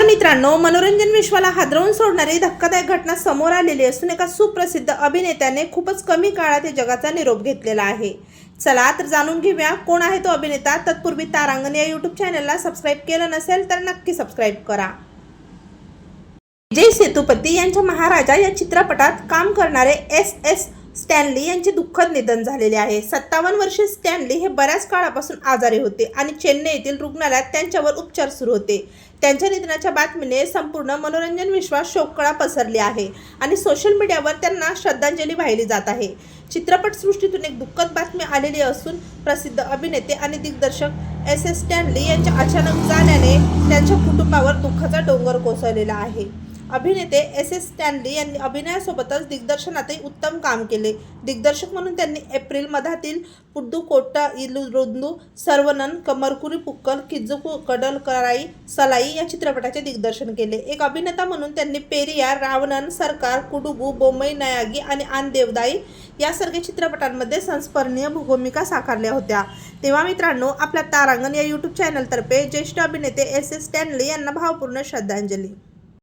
तर मित्रांनो मनोरंजन विश्वाला हादरवून सोडणारी धक्कादायक घटना समोर आलेली असून एका सुप्रसिद्ध अभिनेत्याने खूपच कमी काळात या जगाचा निरोप घेतलेला आहे. चला तर जाणून घेऊया कोण आहे तो अभिनेता. तत्पूर्वी तारांगण या यूट्यूब चॅनलला सबस्क्राईब केलं नसेल तर नक्की सबस्क्राईब करा. विजय सेतुपती यांच्या महाराजा या चित्रपटात काम करणारे एस एस स्टॅनली यांचे दुःखद निधन झालेले आहे. सत्तावन्न वर्षे स्टॅनली हे बऱ्याच काळापासून आजारी होते आणि चेन्नई येथील रुग्णालयात त्यांच्यावर उपचार सुरू होते. त्यांच्या निधनाच्या बातमीने संपूर्ण मनोरंजन विश्वात शोककळा पसरली आहे आणि सोशल मीडियावर त्यांना श्रद्धांजली वाहिली जात आहे. चित्रपटसृष्टीतून एक दुःखद बातमी आलेली असून प्रसिद्ध अभिनेते आणि दिग्दर्शक एस एस स्टॅनली यांच्या अचानक जाण्याने त्यांच्या कुटुंबावर दुःखाचा डोंगर कोसळलेला आहे. अभिनेते एस एस स्टॅनली यांनी अभिनयासोबतच दिग्दर्शनातही उत्तम काम केले. दिग्दर्शक म्हणून त्यांनी एप्रिल मधातील पुड्डू कोट्टा इलू सर्वनन कमरकुरी पुक्कल किज्जुकू कडल कराई सलाई या चित्रपटाचे दिग्दर्शन केले. एक अभिनेता म्हणून त्यांनी पेरियार रावणन सरकार कुडुबू बोंबई नयागी आणि आन देवदाई यासारख्या चित्रपटांमध्ये संस्मरणीय भूमिका साकारल्या होत्या. तेव्हा मित्रांनो आपल्या तारांगण या यूट्यूब चॅनलतर्फे ज्येष्ठ अभिनेते एस एस स्टॅनली यांना भावपूर्ण श्रद्धांजली.